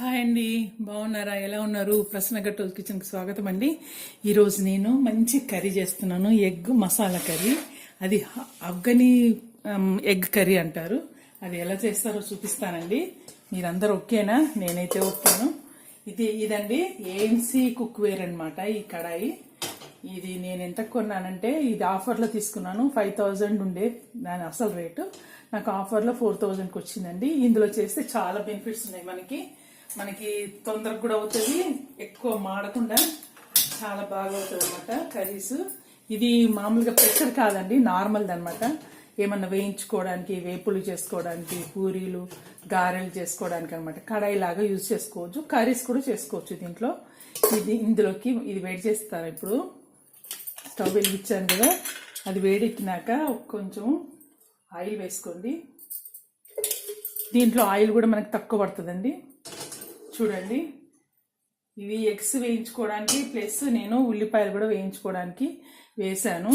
Hi అండి బాగున్నారా? ఎలా ఉన్నారు? ప్రశ్న గట్టోల్ కిచెన్కి స్వాగతం అండి. ఈరోజు నేను మంచి కర్రీ చేస్తున్నాను ఎగ్ మసాలా కర్రీ. అది హ- అఫ్ఘనీ ఎగ్ కర్రీ అంటారు. అది ఎలా చేస్తారో చూపిస్తానండి. మీరందరూ ఓకేనా? నేనైతే ఒప్పాను ఇది ఇదండి ఏఎంసీ కుక్ వేర్ అనమాట ఈ కడాయి. ఇది నేను ఎంత కొన్నానంటే ఇది ఆఫర్లో తీసుకున్నాను ఫైవ్ థౌజండ్ ఉండే దాని అసలు రేటు. నాకు ఆఫర్లో ఫోర్ థౌజండ్కి వచ్చిందండి. ఇందులో చేస్తే చాలా బెనిఫిట్స్ ఉన్నాయి మనకి. మనకి తొందరగా కూడా అవుతుంది. ఎక్కువ మాడకుండా చాలా బాగా అవుతుంది అనమాట కర్రీస్. ఇది మామూలుగా ప్రెషర్ కాదండి నార్మల్ది అనమాట ఏమన్నా వేయించుకోవడానికి వేపులు చేసుకోవడానికి పూరీలు గారెలు చేసుకోవడానికి అనమాట కడాయి లాగా యూజ్ చేసుకోవచ్చు కర్రీస్ కూడా చేసుకోవచ్చు దీంట్లో. ఇది ఇందులోకి ఇది వేడి చేస్తాను ఇప్పుడు. స్టవ్ వెలిగించాను కదా అది వేడెక్కినాక కొంచెం ఆయిల్ వేసుకోండి. దీంట్లో ఆయిల్ కూడా మనకు తక్కువ పడుతుందండి. చూడండి. ఇవి ఎగ్స్ వేయించుకోవడానికి ప్లస్ నేను ఉల్లిపాయలు కూడా వేయించుకోవడానికి వేసాను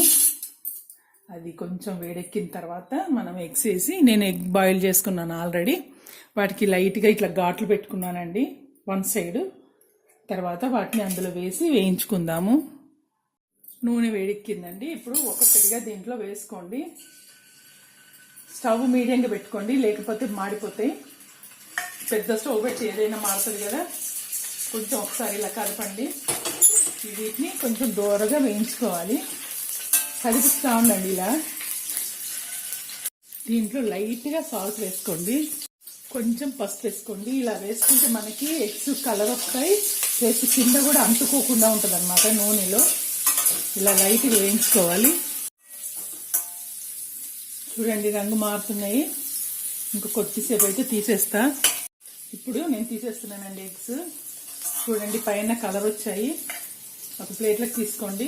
అది కొంచెం వేడెక్కిన తర్వాత మనం ఎగ్స్ వేసి నేను ఎగ్ బాయిల్ చేసుకున్నాను ఆల్రెడీ. వాటికి లైట్గా ఇట్లా ఘాట్లు పెట్టుకున్నానండి వన్ సైడ్. తర్వాత వాటిని అందులో వేసి వేయించుకుందాము. నూనె వేడెక్కిందండి. ఇప్పుడు ఒక్కొక్కటిగా దీంట్లో వేసుకోండి. స్టవ్ మీడియంగా పెట్టుకోండి లేకపోతే మాడిపోతాయి. పెద్ద స్టవ్ పెట్టి ఏదైనా మారుతుంది కదా కొంచెం ఒకసారి ఇలా కలపండి. వీటిని కొంచెం దూరగా వేయించుకోవాలి. కదిపిస్తూ ఉండండి ఇలా. దీంట్లో లైట్గా సాల్ట్ వేసుకోండి. కొంచెం పసుపు వేసుకోండి. ఇలా వేసుకుంటే మనకి ఎగ్స్ కలర్ వస్తాయి. ప్లస్ కింద కూడా అంటుకోకుండా ఉంటుంది అనమాట నూనెలో. ఇలా లైట్గా వేయించుకోవాలి. చూడండి రంగు మారుతున్నాయి. ఇంకా కొద్దిసేపు అయితే తీసేస్తా. ఇప్పుడు నేను తీసేస్తున్నానండి ఎగ్స్. చూడండి పైన కలర్ వచ్చాయి. ఒక ప్లేట్లోకి తీసుకోండి.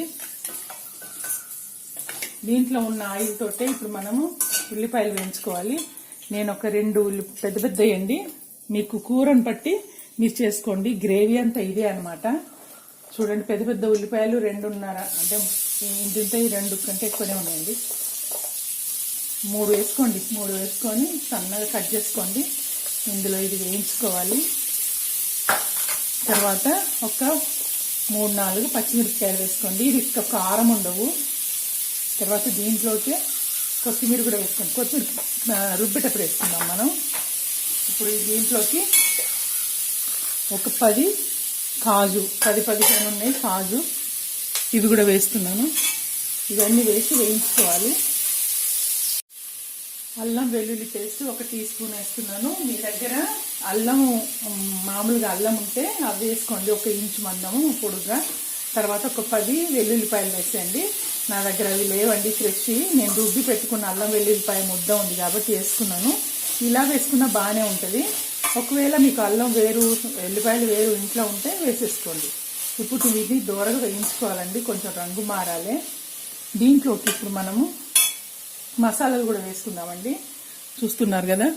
దీంట్లో ఉన్న ఆయిల్ తోటే ఇప్పుడు మనము ఉల్లిపాయలు వేయించుకోవాలి. నేను ఒక రెండు ఉల్లి పెద్ద పెద్ద వేయండి మీకు కూరను బట్టి మీరు చేసుకోండి. గ్రేవీ అంతా ఇదే అనమాట చూడండి పెద్ద పెద్ద ఉల్లిపాయలు రెండున్నర అంటే ఇంత ఈ రెండు కంటే ఎక్కువనే ఉన్నాయండి. మూడు వేసుకోండి. మూడు వేసుకొని సన్నగా కట్ చేసుకోండి. ఇందులో ఇది వేయించుకోవాలి. తర్వాత ఒక మూడు నాలుగు పచ్చిమిరపకాయలు వేసుకోండి. ఇది ఇక కారం ఉండవు. తర్వాత దీంట్లోకి కొత్తిమీర కూడా వేసుకోండి. కొత్తిమీర రుబ్బేటప్పుడు వేసుకుందాం మనం. ఇప్పుడు దీంట్లోకి ఒక పది కాజు పది పదిహేను ఉన్నాయి కాజు. ఇవి కూడా వేస్తున్నాను. ఇవన్నీ వేసి వేయించుకోవాలి. అల్లం వెల్లుల్లి పేస్ట్ ఒక టీ స్పూన్ వేస్తున్నాను. మీ దగ్గర అల్లం మామూలుగా అల్లం ఉంటే అవి వేసుకోండి. ఒక ఇంచు మందము పొడుగా తర్వాత ఒక పది వెల్లుల్లిపాయలు వేసేయండి. నా దగ్గర అవి లేవండి ఫ్రెష్ నేను రుబ్బి పెట్టుకున్న అల్లం వెల్లుల్లిపాయ ముద్ద ఉంది కాబట్టి వేసుకున్నాను. ఇలా వేసుకున్నా బాగానే ఉంటుంది. ఒకవేళ మీకు అల్లం వేరు వెల్లిపాయలు వేరు ఇంట్లో ఉంటే వేసేసుకోండి. ఇప్పుడు ఇది దూరగా వేయించుకోవాలండి. కొంచెం రంగు మారాలి. దీంట్లోకి ఇప్పుడు మనము మసాలాలు కూడా వేసుకుందామండి. చూస్తున్నారు కదా?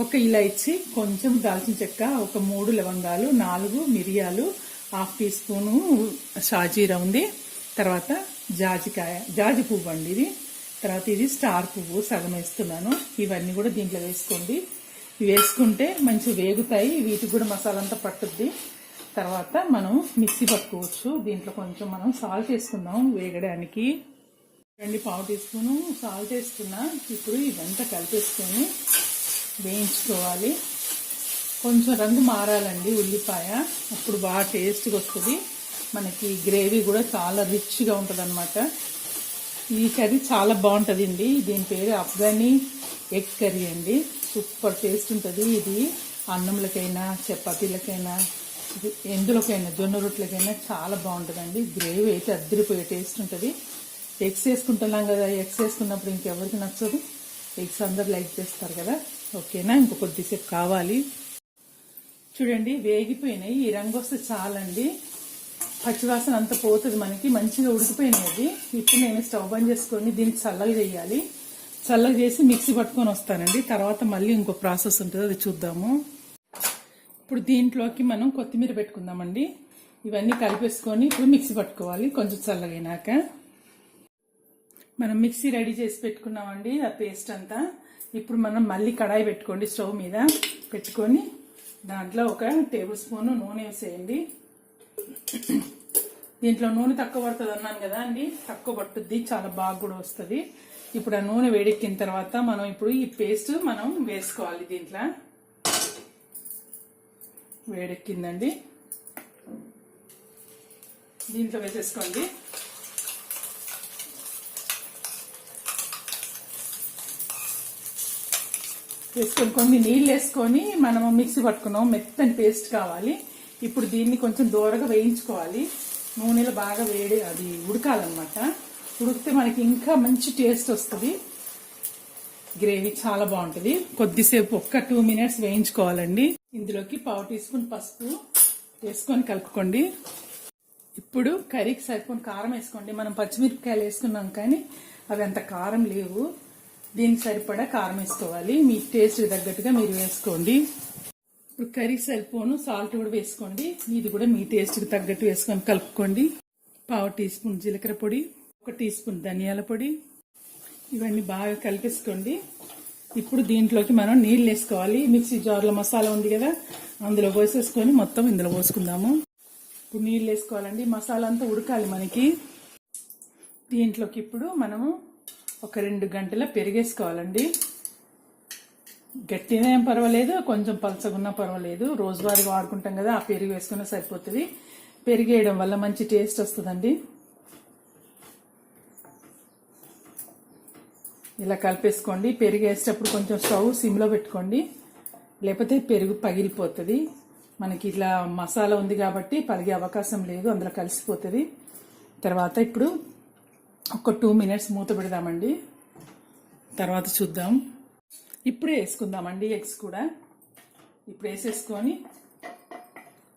ఒక ఇలాచి కొంచెం దాల్చిన చెక్క ఒక మూడు లవంగాలు నాలుగు మిరియాలు హాఫ్ టీ స్పూను షాజీరా ఉంది. తర్వాత జాజికాయ జాజి పువ్వు అండి ఇది. తర్వాత ఇది స్టార్ పువ్వు సగం వేస్తున్నాను. ఇవన్నీ కూడా దీంట్లో వేసుకోండి. వేసుకుంటే మంచిగా వేగుతాయి. వీటికి కూడా మసాలా అంతా పట్టుద్ది. తర్వాత మనం మిక్సీ పట్టుకోవచ్చు. దీంట్లో కొంచెం మనం సాల్ట్ వేసుకుందాం వేగడానికి. రెండు పావు టీ స్పూను సాల్ట్ వేసుకున్నా ఇప్పుడు ఇదంతా కలిపేసుకొని వేయించుకోవాలి. కొంచెం రంగు మారాలండి ఉల్లిపాయ. అప్పుడు బాగా టేస్ట్గా వస్తుంది. మనకి గ్రేవీ కూడా చాలా రిచ్గా ఉంటుంది అనమాట ఈ కర్రీ చాలా బాగుంటుంది అండి దీని పేరు అఫ్ఘనీ ఎగ్ కర్రీ అండి. సూపర్ టేస్ట్ ఉంటుంది. ఇది అన్నంలకైనా చపాతీలకైనా ఎందులోకైనా జొన్న రొట్టెలకైనా చాలా బాగుంటుందండి. గ్రేవీ అయితే అద్దరిపోయే టేస్ట్ ఉంటుంది. ఎగ్స్ వేసుకుంటున్నాం కదా ఎగ్స్ వేసుకున్నప్పుడు ఇంకెవరికి నచ్చదు. ఎగ్స్ అందరు లైక్ చేస్తారు కదా. ఓకేనా? ఇంకో కొద్దిసేపు కావాలి. చూడండి వేగిపోయినాయి. ఈ రంగు వస్తే చాలండి. పచ్చివాసన అంత పోతుంది మనకి. మంచిగా ఉడికిపోయినాయి అది ఇప్పుడు నేను స్టవ్ బంద్ చేసుకొని దీనికి చల్లగా చేయాలి. చల్లగా చేసి మిక్సీ పట్టుకొని వస్తానండి. తర్వాత మళ్ళీ ఇంకో ప్రాసెస్ ఉంటుంది. అది చూద్దాము. ఇప్పుడు దీంట్లోకి మనం కొత్తిమీర పెట్టుకుందామండి. ఇవన్నీ కలిపేసుకొని ఇప్పుడు మిక్సీ పట్టుకోవాలి. కొంచెం చల్లగైనాక. మనం మిక్సీ రెడీ చేసి పెట్టుకున్నామండి ఆ పేస్ట్ అంతా. ఇప్పుడు మనం మళ్ళీ కడాయి పెట్టుకోండి స్టవ్ మీద. పెట్టుకొని దాంట్లో ఒక టేబుల్ స్పూన్ నూనె వేసేయండి. దీంట్లో నూనె తక్కువ పడుతుంది అన్నాను కదా అండి తక్కువ పట్టుద్ది చాలా బాగా కూడా వస్తుంది. ఇప్పుడు ఆ నూనె వేడెక్కిన తర్వాత మనం ఇప్పుడు ఈ పేస్ట్ మనం వేసుకోవాలి దీంట్లో. వేడెక్కిందండి. దీంట్లో వేసేసుకోండి. వేసుకొని కొన్ని నీళ్ళు వేసుకొని మనము మిక్సీ పట్టుకున్నాం. మెత్తని పేస్ట్ కావాలి. ఇప్పుడు దీన్ని కొంచెం దూరగా వేయించుకోవాలి. నూనెలో బాగా వేడి అది ఉడకాలన్నమాట. ఉడికితే మనకి ఇంకా మంచి టేస్ట్ వస్తుంది. గ్రేవీ చాలా బాగుంటుంది. కొద్దిసేపు ఒక్క టూ మినిట్స్ వేయించుకోవాలండి. ఇందులోకి పావు టీ స్పూన్ పసుపు వేసుకొని కలుపుకోండి. ఇప్పుడు కర్రీకి సరిపోని కారం వేసుకోండి. మనం పచ్చిమిరపకాయలు వేసుకున్నాం కానీ అవి అంత కారం లేవు. దీనికి సరిపడా కారం వేసుకోవాలి. మీ టేస్ట్ తగ్గట్టుగా మీరు వేసుకోండి. ఇప్పుడు కర్రీ సరిపోను సాల్ట్ కూడా వేసుకోండి. ఇది కూడా మీ టేస్ట్కి తగ్గట్టు వేసుకొని కలుపుకోండి. పావు టీ స్పూన్ జీలకర్ర పొడి ఒక టీ స్పూన్ ధనియాల పొడి. ఇవన్నీ బాగా కలిపేసుకోండి. ఇప్పుడు దీంట్లోకి మనం నీళ్ళు వేసుకోవాలి. మిక్సీ జార్లో మసాలా ఉంది కదా అందులో పోసేసుకొని మొత్తం ఇందులో పోసుకుందాము. ఇప్పుడు నీళ్ళు వేసుకోవాలండి. మసాలా అంతా ఉడకాలి మనకి. దీంట్లోకి ఇప్పుడు మనము ఒక రెండు గంటల పెరిగేసుకోవాలండి. గట్టిగా ఏం పర్వాలేదు కొంచెం పలసగున్నా పర్వాలేదు. రోజువారీ వాడుకుంటాం కదా ఆ పెరుగు వేసుకున్నా సరిపోతుంది. పెరిగేయడం వల్ల మంచి టేస్ట్ వస్తుందండి. ఇలా కలిపేసుకోండి. పెరుగు వేసేటప్పుడు కొంచెం స్టవ్ సిమ్లో పెట్టుకోండి. లేకపోతే పెరుగు పగిలిపోతుంది. మనకి ఇట్లా మసాలా ఉంది కాబట్టి పలిగే అవకాశం లేదు అందులో కలిసిపోతుంది. తర్వాత ఇప్పుడు ఒక టూ మినిట్స్ మూత పెడదామండి. తర్వాత చూద్దాం. ఇప్పుడే వేసుకుందామండి ఎగ్స్ కూడా. ఇప్పుడు వేసేసుకొని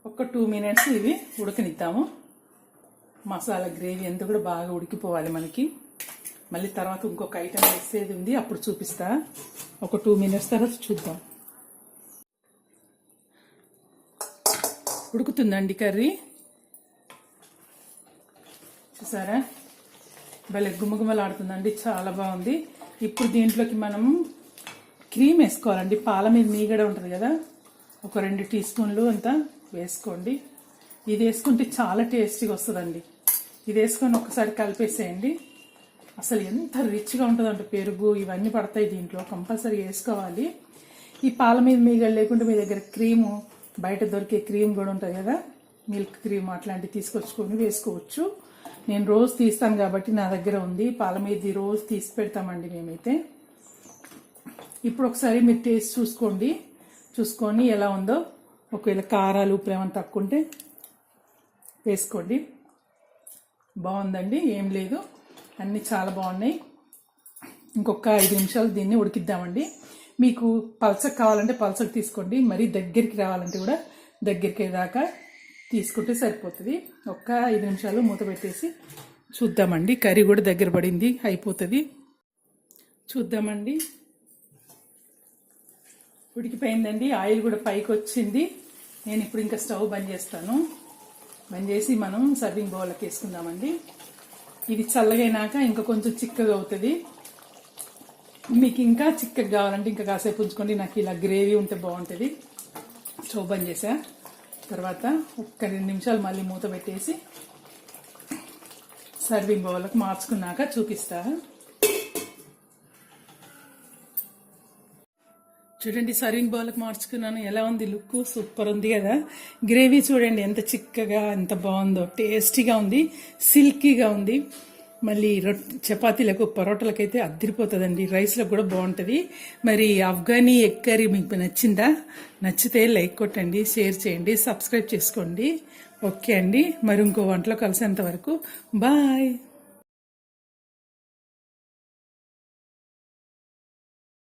ఒక టూ మినిట్స్ ఇవి ఉడకనిద్దాము. మసాలా గ్రేవీ అంతా కూడా బాగా ఉడికిపోవాలి మనకి. మళ్ళీ తర్వాత ఇంకొక ఐటెం వేసేది ఉంది అప్పుడు చూపిస్తా. ఒక టూ మినిట్స్ తర్వాత చూద్దాం. ఉడుకుతుందండి కర్రీ. చూసారా? భలే గుమగుమలాడుతుందండి చాలా బాగుంది. ఇప్పుడు దీంట్లోకి మనం క్రీమ్ వేసుకోవాలండి. పాల మీద మీగడ ఉంటుంది కదా ఒక రెండు టీ స్పూన్లు అంతా వేసుకోండి. ఇది వేసుకుంటే చాలా టేస్టీగా వస్తుందండి. ఇది వేసుకొని ఒకసారి కలిపేసేయండి. అసలు ఎంత రిచ్గా ఉంటుందంటే పెరుగు ఇవన్నీ పడతాయి దీంట్లో కంపల్సరీ వేసుకోవాలి. ఈ పాల మీద మీగడ లేకుంటే మీ దగ్గర క్రీము బయట దొరికే క్రీమ్ కూడా ఉంటుంది కదా మిల్క్ క్రీమ్ అట్లాంటివి తీసుకొచ్చుకొని వేసుకోవచ్చు. నేను రోజు తీస్తాను కాబట్టి నా దగ్గర ఉంది. పాల మీద రోజు తీసి పెడతామండి మేమైతే. ఇప్పుడు ఒకసారి మీరు టేస్ట్ చూసుకోండి. చూసుకొని ఎలా ఉందో. ఒకవేళ కారాలు ఉప్పు ఏమైనా తక్కువ ఉంటే వేసుకోండి. బాగుందండి. ఏం లేదు. అన్నీ చాలా బాగున్నాయి. ఇంకొక ఐదు నిమిషాలు దీన్ని ఉడికిద్దామండి. మీకు పల్సకు కావాలంటే పల్సకు తీసుకోండి. మరీ దగ్గరికి రావాలంటే కూడా దగ్గరికి దాకా తీసుకుంటే సరిపోతుంది. ఒక్క ఐదు నిమిషాలు మూత పెట్టేసి చూద్దామండి. కర్రీ కూడా దగ్గర పడింది అయిపోతుంది. చూద్దామండి. ఉడికిపోయిందండి. ఆయిల్ కూడా పైకి వచ్చింది. నేను ఇప్పుడు ఇంకా స్టవ్ బంద్ చేస్తాను. బంద్ చేసి మనం సర్వింగ్ బౌల్కి వేసుకుందామండి. ఇది చల్లగైనాక ఇంకా కొంచెం చిక్కగా అవుతుంది. మీకు ఇంకా చిక్కగా కావాలంటే ఇంకా కాసేపు ఉంచుకోండి. నాకు ఇలా గ్రేవీ ఉంటే బాగుంటుంది. స్టవ్ బంద్ చేసా. తర్వాత ఒక్క రెండు నిమిషాలు మళ్ళీ మూత పెట్టేసి సర్వింగ్ బౌల్కి మార్చుకున్నాక చూపిస్తా. చూడండి సర్వింగ్ బౌల్కి మార్చుకున్నాను. ఎలా ఉంది లుక్? సూపర్ ఉంది కదా. గ్రేవీ చూడండి ఎంత చిక్కగా ఎంత బాగుందో. టేస్టీగా ఉంది సిల్కీగా ఉంది. మళ్ళీ చపాతీలకు చపాతీలకు అయితే అద్దరిపోతుందండి. రైస్లకు కూడా బాగుంటుంది మరి ఆఫ్ఘనీ ఎగ్ కర్రీ మీకు నచ్చిందా? నచ్చితే లైక్ కొట్టండి షేర్ చేయండి సబ్స్క్రైబ్ చేసుకోండి. ఓకే అండి. మరి ఇంకో వంటలో కలిసేంత వరకు. బాయ్!